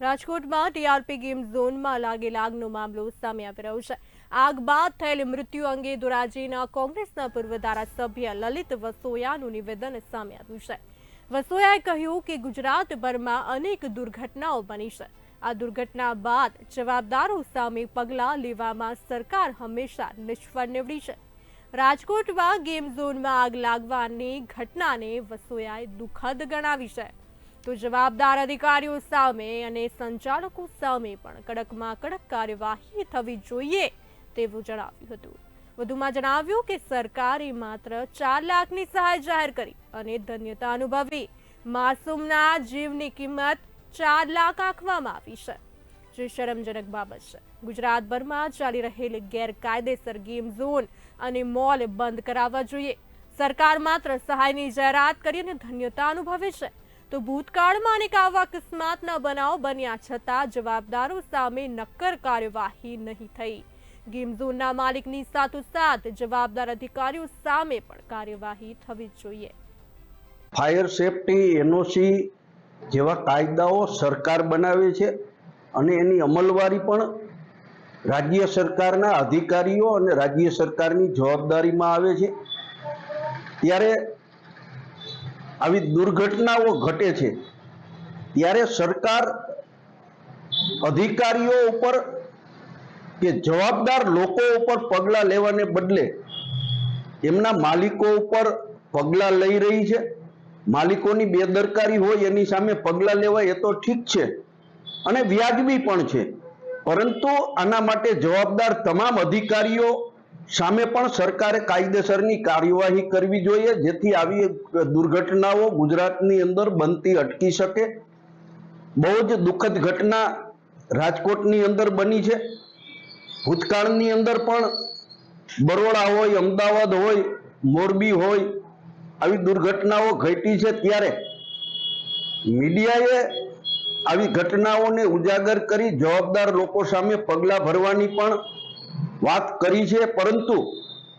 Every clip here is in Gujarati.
રાજકોટમાં ટીઆરપી ગેમ ઝોનમાં લાગેલ આગનો મામલો સામે આવી રહ્યો છે. આગ બાદ થયેલ મૃત્યુ અંગે ધોરાજીના કોંગ્રેસના પૂર્વ ધારાસભ્ય લલિત વસોયાનું નિવેદન સામે આવ્યું છે. વસોયાએ કહ્યું કે ગુજરાતભરમાં અનેક દુર્ઘટનાઓ બની છે. આ દુર્ઘટના બાદ જવાબદારો સામે પગલાં લેવામાં સરકાર હંમેશા નિષ્ફળ નીવડી છે. રાજકોટમાં ગેમ ઝોનમાં આગ લાગવાની ઘટનાને વસોયાએ દુઃખદ ગણાવી છે. તો જવાબદાર અધિકારીઓ સામે અને સંચાલકો સામે પણ કડકમાં કડક કાર્યવાહી થવી જોઈએ તેવું જણાવ્યું હતું. વધુમાં જણાવ્યું કે સરકારે માત્ર ચાર લાખની સહાય જાહેર કરી અને ધન્યતા અનુભવી. માસૂમના જીવની કિંમત ચાર લાખ આંકવામાં આવી છે. જે શરમજનક બાબત છે. ગુજરાતભરમાં ચાલી રહેલી ગેરકાયદેસર ગેમ ઝોન અને મોલ બંધ કરાવવા જોઈએ. સરકાર માત્ર સહાયની જાહેરાત કરી અને ધન્યતા અનુભવે છે. તો ભૂતકાળમાં અનેક આવા અકસ્માતના બનાવ બન્યા છતાં જવાબદારો સામે નક્કર કાર્યવાહી નહીં થઈ. ગેમ ઝોનના માલિકની સાથોસાથ જવાબદાર અધિકારીઓ સામે પણ કાર્યવાહી થવી જોઈએ. ફાયર સેફટી, એનઓસી જેવા કાયદાઓ સરકાર બનાવે છે અને એની અમલવારી પણ રાજ્ય સરકારના અધિકારીઓ અને રાજ્ય સરકારની જવાબદારીમાં આવે છે. ત્યારે આવી દુર્ઘટનાઓ ઘટે છે. ત્યારે સરકાર અધિકારીઓ ઉપર કે જવાબદાર લોકો ઉપર પગલાં લેવાને બદલે એમના માલિકો ઉપર પગલાં લઈ રહી છે. માલિકોની બેદરકારી હોય એની સામે પગલાં લેવાય એ તો ઠીક છે અને વ્યાજબી પણ છે. પરંતુ આના માટે જવાબદાર તમામ અધિકારીઓ સામે પણ સરકારે કાયદેસરની કાર્યવાહી કરવી જોઈએ, જેથી આવી દુર્ઘટનાઓ ગુજરાતની અંદર બનતી અટકી શકે. બહુ જ દુઃખદ ઘટના રાજકોટની અંદર બની છે. ભૂતકાળની અંદર પણ બરોડા હોય, અમદાવાદ હોય, મોરબી હોય, આવી દુર્ઘટનાઓ ઘટી છે ત્યારે. મીડિયાએ આવી ઘટનાઓને ઉજાગર કરી જવાબદાર લોકો સામે પગલાં ભરવાની પણ વાત કરી છે, પરંતુ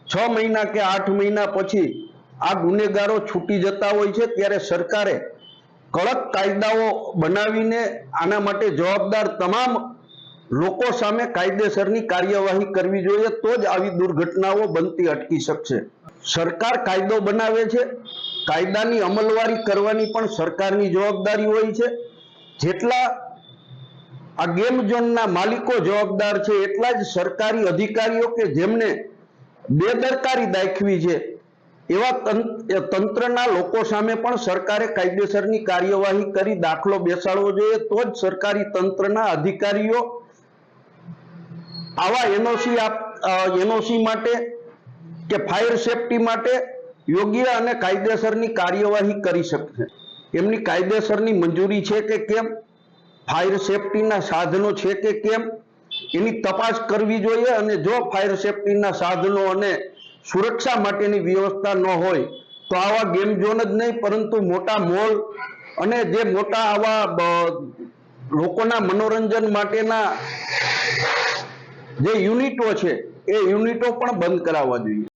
છ મહિના કે આઠ મહિના પછી આ ગુનેગારો છૂટી જતા હોય છે, ત્યારે સરકારે કડક કાયદાઓ બનાવીને આના માટે જવાબદાર તમામ લોકો સામે કાયદેસરની કાર્યવાહી કરવી જોઈએ, તો જ આવી દુર્ઘટનાઓ બનતી અટકી શકશે. સરકાર કાયદો બનાવે છે, કાયદાની અમલવારી કરવાની પણ સરકારની જવાબદારી હોય છે. જેટલા આ ગેમ ઝોનના માલિકો જવાબદાર છે એટલા જ સરકારી અધિકારીઓ કે જેમને બેદરકારી દાખવી છે. એવા તંત્રના લોકો સામે પણ સરકારે કાયદેસરની કાર્યવાહી કરી દાખલો બેસાડવો જોઈએ. તો જ સરકારી તંત્રના અધિકારીઓ આવા એનઓસી એનઓસી માટે કે ફાયર સેફટી માટે યોગ્ય અને કાયદેસરની કાર્યવાહી કરી શકશે. એમની કાયદેસરની મંજૂરી છે કે કેમ? ફાયર સેફટીના સાધનો છે કે કેમ? એની તપાસ કરવી જોઈએ અને જો ફાયર સેફટીના સાધનો અને સુરક્ષા માટેની વ્યવસ્થા ન હોય, તો આવા ગેમ ઝોન જ નહીં, પરંતુ મોટા મોલ અને જે મોટા આવા લોકોના મનોરંજન માટેના જે યુનિટો છે, એ યુનિટો પણ બંધ કરાવવા જોઈએ.